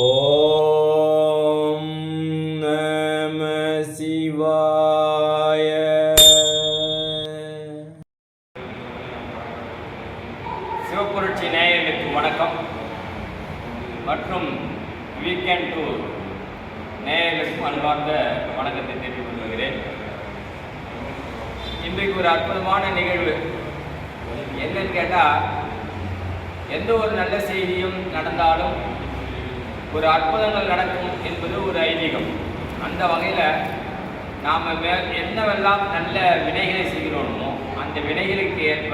ஓம் நம சிவாய சிவப்புரட்சி நேயர்களுக்கு வணக்கம். மற்றும் வீக்கெண்ட் டூ நேயர்களுக்கும் அன்பார்ந்த வணக்கத்தை தெரிவித்துக் கொள்கிறேன். இன்றைக்கு ஒரு அற்புதமான நிகழ்வு. என்னன்னு கேட்டால் எந்த ஒரு நல்ல செய்தியும் நடந்தாலும் ஒரு அற்புதங்கள் நடக்கும் என்பது ஒரு ஐதீகம். அந்த வகையில் நாம் மே என்னவெல்லாம் நல்ல வினைகளை செய்கிறோமோ அந்த வினைகளுக்கு ஏற்ப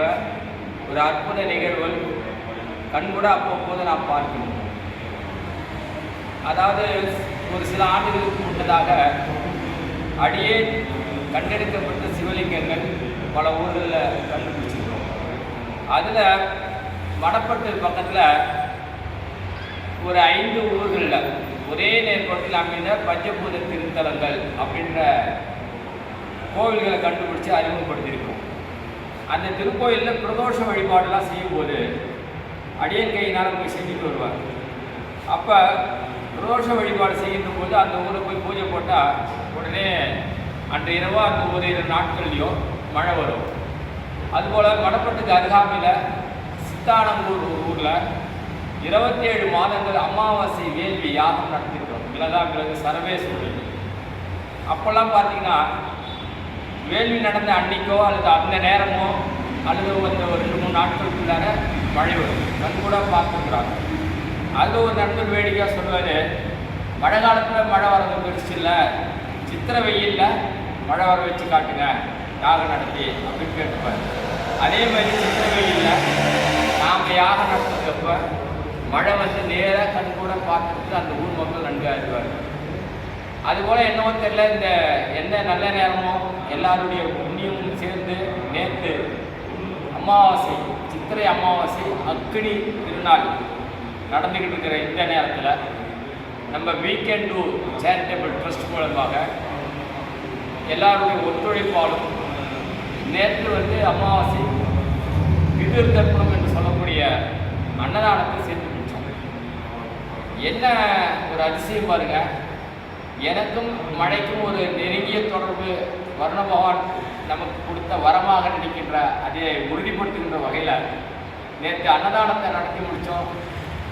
ஒரு அற்புத நிகழ்வுகள் கண்கூட அப்பப்போது நாம் பார்க்கணும் அதாவது ஒரு சில ஆண்டுகளுக்கு முன்னதாக அடியே கண்டெடுக்கப்பட்ட சிவலிங்கங்கள் பல ஊர்களில் கண்டுபிடிச்சிருக்கோம் அதில் வடப்பட்டு பக்கத்தில் ஒரு ஐந்து ஊர்களில் ஒரே நேர்கோட்டில் அமைந்த பஞ்சபூத திருத்தலங்கள் அப்படின்ற கோவில்களை கண்டுபிடிச்சு அறிமுகப்படுத்தியிருக்கோம். அந்த திருக்கோயிலில் பிரதோஷ வழிபாடெல்லாம் செய்யும்போது அடியன் கையினால் போய் செஞ்சுட்டு வருவார் அப்போ பிரதோஷ வழிபாடு செய்கின்ற போது அந்த ஊரில் போய் பூஜை போட்டால் உடனே அன்று இரவோ அந்த ஒரு இரு நாட்கள்லையோ மழை வரும். அதுபோல் மடப்பட்டுக்கு அருகாமையில் சித்தானங்கூர் ஒரு ஊரில் இருபத்தி ஏழு மாதங்கள் அமாவாசை வேள்வி யாகம் நடத்திருக்கிறோம். விலகா சர்வேஸ்வரி அப்போல்லாம் பார்த்தீங்கன்னா வேள்வி நடந்த அன்னைக்கோ அல்லது அந்த நேரமோ அல்லது அந்த ஒரு ரெண்டு மூணு நாட்களுக்குள்ளார மழை வரும். கண் கூட பார்த்துக்கிறாங்க அது ஒரு நண்பர் வேடிக்கையாக சொல்லுவார் மழை காலத்தில் மழை வரது பெருசு இல்லை. சித்திரை வெயிலில் மழை வர வச்சு காட்டுங்க. யாகம் நடத்தி அப்படின்னு கேட்டுப்பார். அதே மாதிரி சித்திரை வெயிலில் நாம் யாகம் நடத்துறப்ப மழை வந்து நேராக கண் கூட பார்த்துட்டு அந்த ஊர் மக்கள் நன்கு அறிவார் அதுபோல் என்னவோ தெரியல இந்த என்ன நல்ல நேரமோ எல்லாருடைய புண்ணியமும் சேர்ந்து நேற்று அமாவாசை சித்திரை அமாவாசை அக்கினி திருநாள் நடந்துக்கிட்டு இருக்கிற இந்த நேரத்தில் நம்ம வீக்கெண்ட் டூ சேரிட்டபிள் ட்ரஸ்ட் மூலமாக எல்லாருடைய ஒத்துழைப்பாலும் நேற்று வந்து அமாவாசை பிதிர் தர்ப்பணம் என்று சொல்லக்கூடிய அன்னதானத்தை செஞ்சு என்ன ஒரு அதிசயம் பாருங்க. எனக்கும் மழைக்கும் ஒரு நெருங்கிய தொடர்பு வர்ண பகவான் நமக்கு கொடுத்த வரமாக நினைக்கின்ற அதை உறுதிப்படுத்துகின்ற வகையில் நேற்று அன்னதானத்தை நடத்தி முடித்தோம்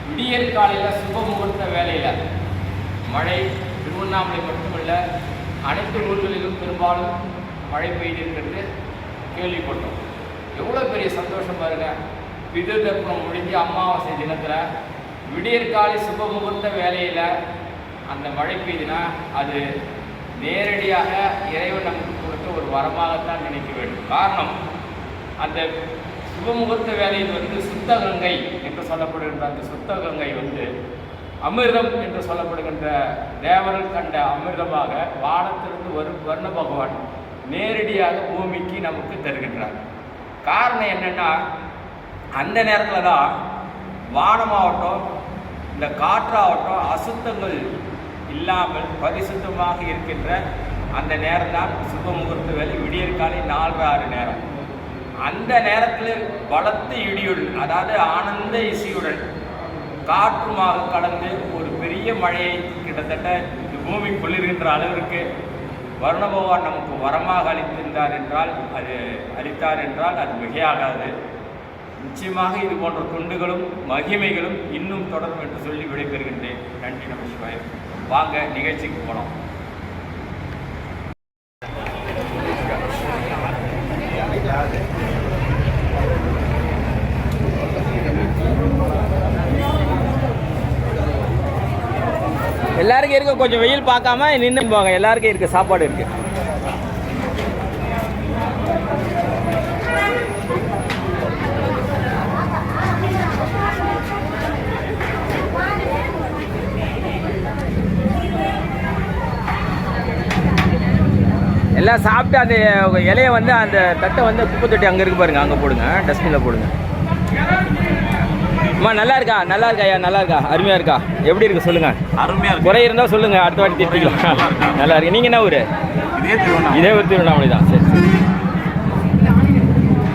விடியற் காலையில் சுப முகூர்த்த வேலையில் மழை திருவண்ணாமலை மட்டுமல்ல அனைத்து ஊர்களிலும் பெரும்பாலும் மழை பெய்திருக்கிறது கேள்விப்பட்டோம். எவ்வளோ பெரிய சந்தோஷம் பாருங்க. பிதிர்தர்ப்பணம் முடிஞ்சு அமாவாசை தினத்தில் விடியற்காலை சுப முகூர்த்த வேலையில் அந்த மழை பெய்துனா அது நேரடியாக இறைவன் நமக்கு கொடுத்த ஒரு வரமாகத்தான் நினைக்க வேண்டும். காரணம் அந்த சுபமுகூர்த்த வேலையில் வந்து சுத்த கங்கை என்று சொல்லப்படுகின்ற அந்த சுத்த கங்கை வந்து அமிர்தம் என்று சொல்லப்படுகின்ற தேவர்கள் கண்ட அமிர்தமாக வானத்திலிருந்து வரும் வர்ண பகவான் நேரடியாக பூமிக்கு நமக்கு தருகின்றார். காரணம் என்னென்னா அந்த நேரத்தில் தான் வானமாகட்டும் இந்த காற்றாகட்டும் அசுத்தங்கள் இல்லாமல் பரிசுத்தமாக இருக்கின்ற அந்த நேரம் தான் சுப முகூர்த்த வேலை. விடியற் காலை நாலு ஆறு நேரம். அந்த நேரத்தில் பலத்த இடியுடன் அதாவது ஆனந்த இசையுடன் காற்றுமாக கலந்து ஒரு பெரிய மழையை கிட்டத்தட்ட இந்த பூமி குளிர்கின்ற அளவிற்கு வருண பகவான் நமக்கு வரமாக அளித்திருந்தார் என்றால் அது அளித்தார் என்றால் அது மிகையாகாது. நிச்சயமாக இது போன்ற தொண்டுகளும் மகிமைகளும் இன்னும் தொடரும் என்று சொல்லி விடைபெறுகின்றேன். நன்றி நமசிவாயம் வாங்க நிகழ்ச்சிக்கு போனோம் எல்லாருக்கும் இருக்க கொஞ்சம் வெயில் பார்க்காம நின்று போங்க. எல்லாருக்கும் இருக்க சாப்பாடு இருக்கு. எல்லாம் சாப்பிட்டு அந்த இலைய வந்து அந்த தட்டை வந்து குப்பை தொட்டி அங்கே இருக்கு பாருங்க அங்கே போடுங்க டஸ்ட்பினில் போடுங்க. அம்மா நல்லா இருக்கா? நல்லா இருக்கா ஐயா? நல்லா இருக்கா? அருமையாக இருக்கா? எப்படி இருக்கு? சொல்லுங்க. அருமையா இருக்கு. குறை இருந்தால் சொல்லுங்க அடுத்த வாட்டி திட்டிக்கலாம் நல்லா இருக்கு? நீங்கள் என்ன ஊர்? இதே ஒரு திருவண்ணாமலை தான். சரி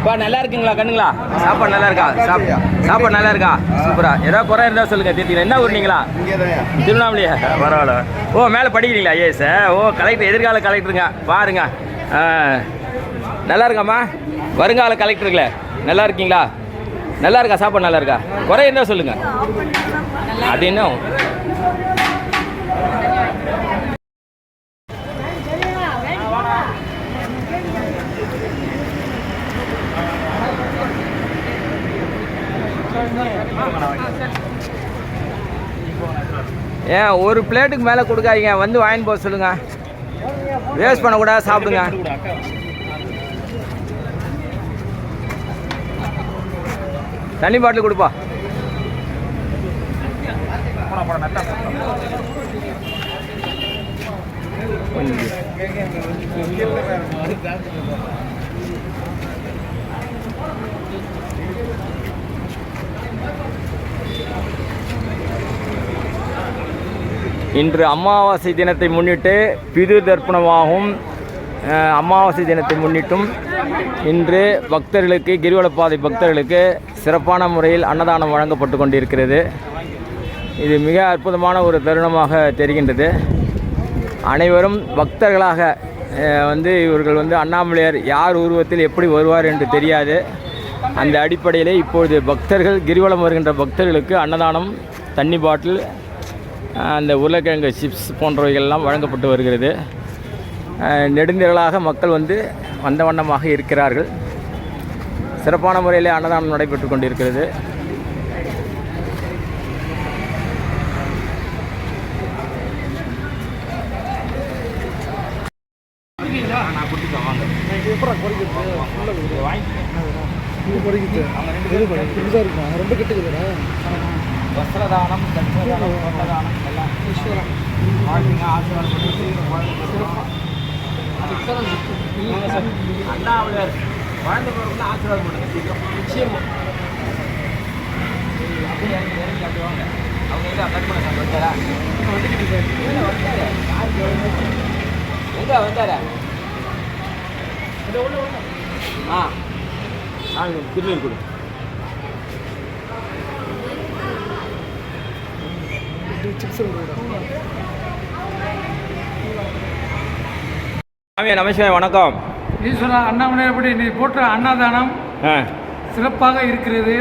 பா நல்லா இருக்குங்களா கண்ணுங்களா? சாப்பாடு நல்லா இருக்கா? சாப்பாடு நல்லா இருக்கா? சூப்பரா. ஏதாவது குறை இருந்தால் சொல்லுங்க திருத்திக்கலாம் என்ன ஊர் நீங்களா? திருவண்ணாமலையா? பரவாயில்ல. ஓ மேலே படிக்கிறீங்களா ஐயா சார் ஓ கலெக்டர் எதிர்கால கலெக்டருங்க பாருங்க. நல்லா இருக்காம்மா? வருங்கால கலெக்டருங்களே நல்லா இருக்கீங்களா? நல்லா இருக்கா? சாப்பாடு நல்லா இருக்கா? குறை இருந்தால் சொல்லுங்க. அது என்ன? ஏன் ஒரு பிளேட்டுக்கு மேலே கொடுக்காதீங்க. வந்து வாங்கிட்டு போக சொல்லுங்க. வேஸ்ட் பண்ணக்கூடாது சாப்பிடுங்க. தண்ணி பாட்டில் கொடுப்பா. கொஞ்சம் இன்று அமாவாசை தினத்தை முன்னிட்டு பிது தர்ப்பணமாகவும் அமாவாசை தினத்தை முன்னிட்டும் இன்று பக்தர்களுக்கு கிரிவலப்பாதை பக்தர்களுக்கு சிறப்பான முறையில் அன்னதானம் வழங்கப்பட்டு கொண்டிருக்கிறது. இது மிக அற்புதமான ஒரு தருணமாக தெரிகின்றது. அனைவரும் பக்தர்களாக வந்து இவர்கள் வந்து அண்ணாமலையார் யார் உருவத்தில் எப்படி வருவார் என்று தெரியாது. அந்த அடிப்படையிலே இப்பொழுது பக்தர்கள் கிரிவலம் வருகின்ற பக்தர்களுக்கு அன்னதானம் தண்ணி பாட்டில் அந்த உருளைக்கிழங்கு சிப்ஸ் போன்றவைகள்லாம் வழங்கப்பட்டு வருகிறது. நெடுந்திரளாக மக்கள் வந்து வந்த வண்ணமாக இருக்கிறார்கள். சிறப்பான முறையில் அன்னதானம் நடைபெற்று கொண்டிருக்கிறது. வஸ்திரதானம் தட்சதானம் சொன்னதானம் எல்லாம் வாழ்த்துங்க ஆசீர்வாதம் அண்ணாவிலர் வாழ்ந்த பிறகு ஆசீர்வாதம் பண்ணுங்க சீக்கிரம் நிச்சயமா. அப்படியே இறங்கி இறங்கி அப்படி வாங்க அவங்க எங்கே கட் பண்ண சார் வந்தாரா வந்தாரு? எங்கே வந்தாரா? ஆ. நாங்கள் திருநெல் கொடு சாமி நமஸ்காரம் வணக்கம். ஈஸ்வரா அண்ணாமலையார்படி நீ போட்ட அன்னதானம் சிறப்பாக இருக்கிறது.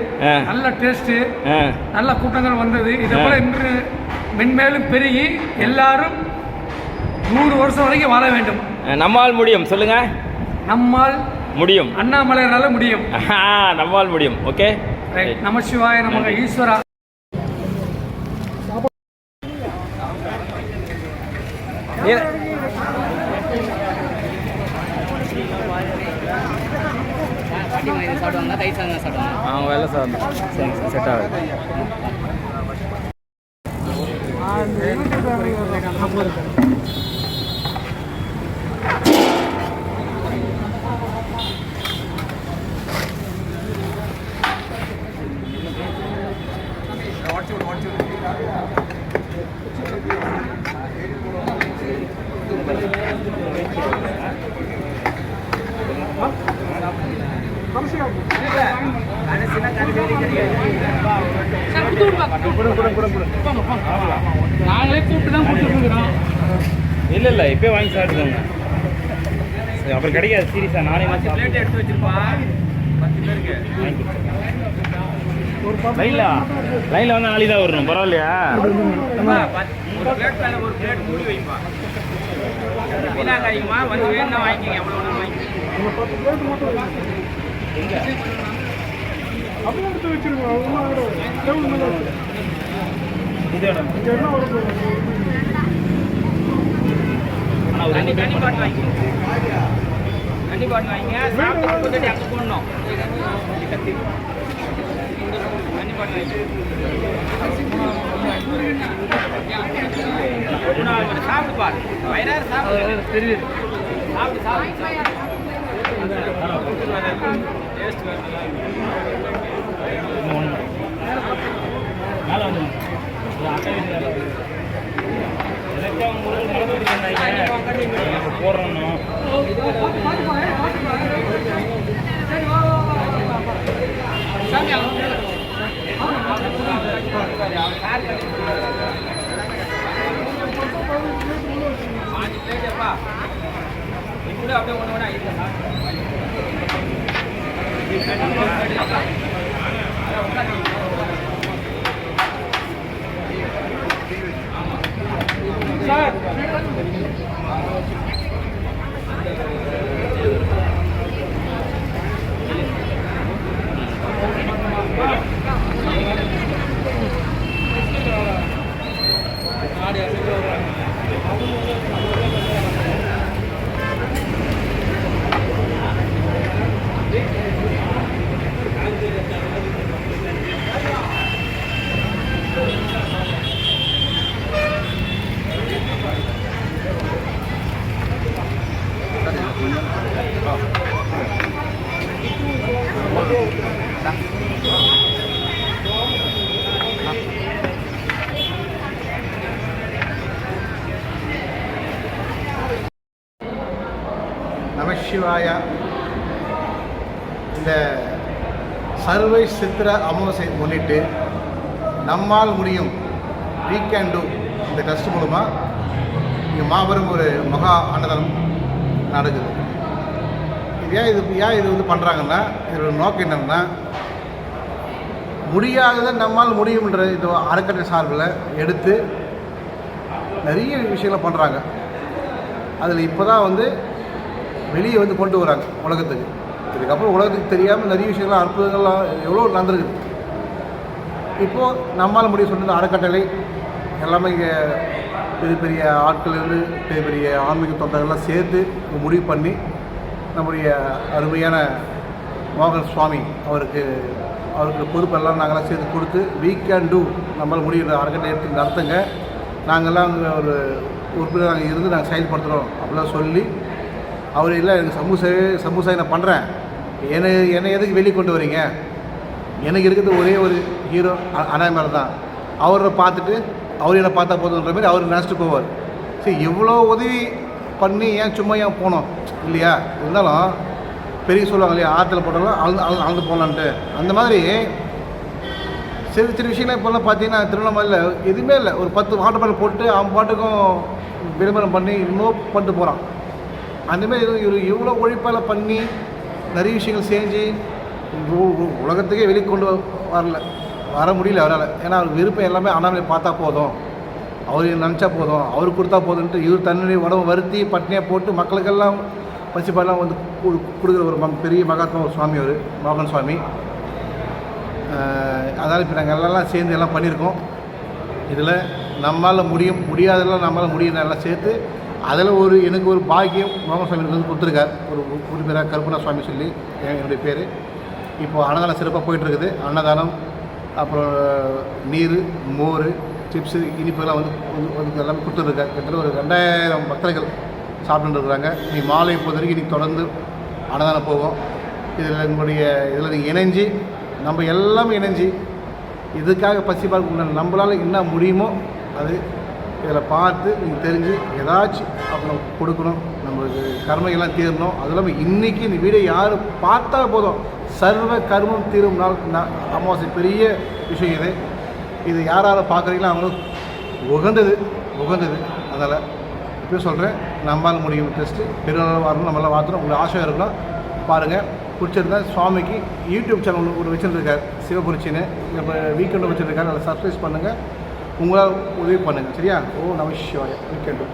நல்ல டேஸ்ட்டு ஆ. நல்ல கூட்டங்கள் வந்தது. இதே போல இன்று மென்மேலும் பெருகி எல்லாரும் நூறு வருஷம் வரைக்கும் வாழ வேண்டும். நம்மால் முடியும். சொல்லுங்க. நம்மால் முடியும். அண்ணாமலையாரால முடியும். நம்மால் முடியும். ஓகே. ரைட் நம சிவாய நமக ஈஸ்வரா ஏ- அவங்க வேலை சார் செட் ஆகுது. நாங்களே கூப்பிட்டு தான் கொடுத்துருக்குறோம் இல்லை இல்லை இப்போ வாங்கி சாப்பிட்டுக்கோங்க. அப்புறம் கிடைக்காது சீரியஸாக நானே வாங்கி பிளேட் எடுத்து வச்சிருப்பா. பத்து பேருக்கு. லைனில் லைனில் வந்து நாளைக்கு தான் வரணும். பரவாயில்லையா? பிளேட் மேல ஒரு பிளேட் மூடி வைப்பா. வீணாக்காதீங்கம்மா வந்து வேணும்னா வாங்கிக்கங்க. எவ்வளோ ஆனால் ஒரு தண்ணி பாட்டு தண்ணி பாட்டு வாங்கிங்க சாப்பிட்டு அங்கே போடணும் கத்தி தண்ணி பாட்டு சாப்பிட்டு பாரு வயிறார சாப்பிடு தெரியுது சாப்பிடு சாப்பிடு டேஸ்ட் நல்லா ஒன்று மேலே வந்து அக்கா வீட்டில் எனக்கே அவங்க ஊருக்கு மழை பெய்யுதுன்னாங்க. எனக்கு போடுறோம் பாஞ்சு பிளேட்டுப்பா இப்படி அப்படியே ஒன்று ஒன்றா இல்லை இந்த சர்வை சித்திர அமாவாசை முன்னிட்டு நம்மால் முடியும் வீ கேன் டூ இந்த ட்ரஸ்ட் மூலமாக இங்கே மாபெரும் ஒரு மகா அன்னதானம் நடக்குது. இது ஏன் இது ஏன் இது வந்து பண்ணுறாங்கன்னா இதோட நோக்கம் என்னென்னா முடியாததை நம்மால் முடியும்ன்ற இது அறக்கட்டளை சார்பில் எடுத்து நிறைய விஷயங்களை பண்ணுறாங்க அதில் இப்போ தான் வந்து வெளியே வந்து கொண்டு வராங்க உலகத்துக்கு. இதுக்கப்புறம் உலகத்துக்கு தெரியாமல் நிறைய விஷயங்கள்லாம் அற்புதங்கள்லாம் எவ்வளோ நடந்திருக்குது இப்போது நம்மால் முடிவு சொன்னது அறக்கட்டளை. எல்லாமே இங்கே பெரிய பெரிய ஆட்கள் இருந்து பெரிய பெரிய ஆன்மீக தொண்டர்கள்லாம் சேர்த்து முடிவு பண்ணி நம்முடைய அருமையான மோகன் சுவாமி அவருக்கு அவருக்கு பொறுப்பெல்லாம் நாங்களாம் சேர்த்து கொடுத்து வீ கேன் டூ நம்மளால் முடிகிற அறக்கட்டளை எடுத்து நடத்துங்க. நாங்கள்லாம் அங்கே ஒரு உறுப்பினர் நாங்கள் இருந்து நாங்கள் செயல்படுத்துகிறோம் அப்படிலாம் சொல்லி அவர் இல்லை எனக்கு சமூக சமூசா என்ன நான் பண்ணுறேன் என்னை என்னை எதுக்கு வெளியே கொண்டு வரீங்க? எனக்கு இருக்கிறது ஒரே ஒரு ஹீரோ அனாமலை தான் அவரை பார்த்துட்டு அவர் என்னை பார்த்தா போதுன்ற மாதிரி அவர் நினச்சிட்டு போவார். சரி எவ்வளோ உதவி பண்ணி ஏன் சும்மா ஏன் போனோம்? இல்லையா? இருந்தாலும் பெரிய சொல்லுவாங்க இல்லையா ஆற்றுல போட்டாலும் அழுது அழு அழுந்து போகலான்ட்டு அந்த மாதிரி சிறு சிறு விஷயங்கள்லாம் இப்போல்லாம் பார்த்தீங்கன்னா திருவண்ணாமலையில் எதுவுமே இல்லை. ஒரு பத்து வாட்டர் பாட்டில் போட்டு அவன் பாட்டுக்கும் விளம்பரம் பண்ணி இன்னும் பண்ணிட்டு போகிறான் அந்தமாரி இவர் இவ்வளோ உழைப்பால் பண்ணி நிறைய விஷயங்கள் செஞ்சு உலகத்துக்கே வெளியே கொண்டு வரல. வர முடியல அவரால். ஏன்னா அவர் விருப்பம் எல்லாமே அண்ணாமலை பார்த்தா போதும். அவர் நினச்சா போதும். அவர் கொடுத்தா போதும்ன்ட்டு இவர் தன்னுடைய உடம்பு வருத்தி பட்னியாக போட்டு மக்களுக்கெல்லாம் பசிப்பாடெல்லாம் வந்து கொடுக்குற ஒரு ம- பெரிய மகாத்மா ஒரு சுவாமி அவர் மோகன் சுவாமி. அதனால் இப்போ நாங்கள் எல்லாம் சேர்ந்து எல்லாம் பண்ணியிருக்கோம். இதில் நம்மளால் முடியும் முடியாதெல்லாம் நம்மளால் முடியும் எல்லாம் சேர்த்து அதில் ஒரு எனக்கு ஒரு பாக்கியம் மோகன் எனக்கு வந்து கொடுத்துருக்கார். ஒரு உறுப்பினராக கருப்பணா சுவாமி சொல்லி என் என்னுடைய பேர். இப்போது அன்னதானம் சிறப்பாக போயிட்டுருக்குது. அன்னதானம் அப்புறம் நீர் மோர் சிப்ஸு இனிப்புலாம் வந்து வந்து எல்லாமே கொடுத்துருக்காங்க கிட்டத்தட்ட ஒரு ரெண்டாயிரம் பக்தர்கள் சாப்பிட்டுருக்குறாங்க நீ மாலை பொறுத்த வரைக்கும் இன்னைக்கு தொடர்ந்து அன்னதானம் போவோம் இதில் எங்களுடைய இதில் நீங்கள் இணைஞ்சு நம்ம எல்லாமே இணைஞ்சு இதுக்காக பசி பார்க்க நம்மளால் என்ன முடியுமோ அது இதில் பார்த்து நீங்கள் தெரிஞ்சு ஏதாச்சும் அவங்க கொடுக்கணும் நம்மளுக்கு கர்மையெல்லாம் தீரணும். அது இல்லாமல் இன்றைக்கி இந்த வீடியோ யார் பார்த்தா போதும். சர்வ கர்மம் தீரும் நாள். அமாவாசை பெரிய விஷயம் இது. இது யார் யாரை பார்க்குறீங்களோ அவங்களுக்கு உகந்தது உகந்தது. அதனால் இப்போ சொல்கிறேன் நம்மால் முடியும் டெஸ்ட்டு பெருநாள் வரணும் நம்மளால் வாத்துறோம் உங்களுக்கு ஆசை இருக்கணும் பாருங்கள் பிடிச்சிருந்தா சுவாமிக்கு யூடியூப் சேனல் ஒரு வச்சுருக்கார் சிவபுரிச்சின்னு இப்போ வீக்கெண்டு வச்சுருக்காரு அதை சப்ஸ்கிரைப் பண்ணுங்கள் உங்களால் உதவி பண்ணுங்கள் சரியா? ஓ நம சிவாய. வீக்கெண்டு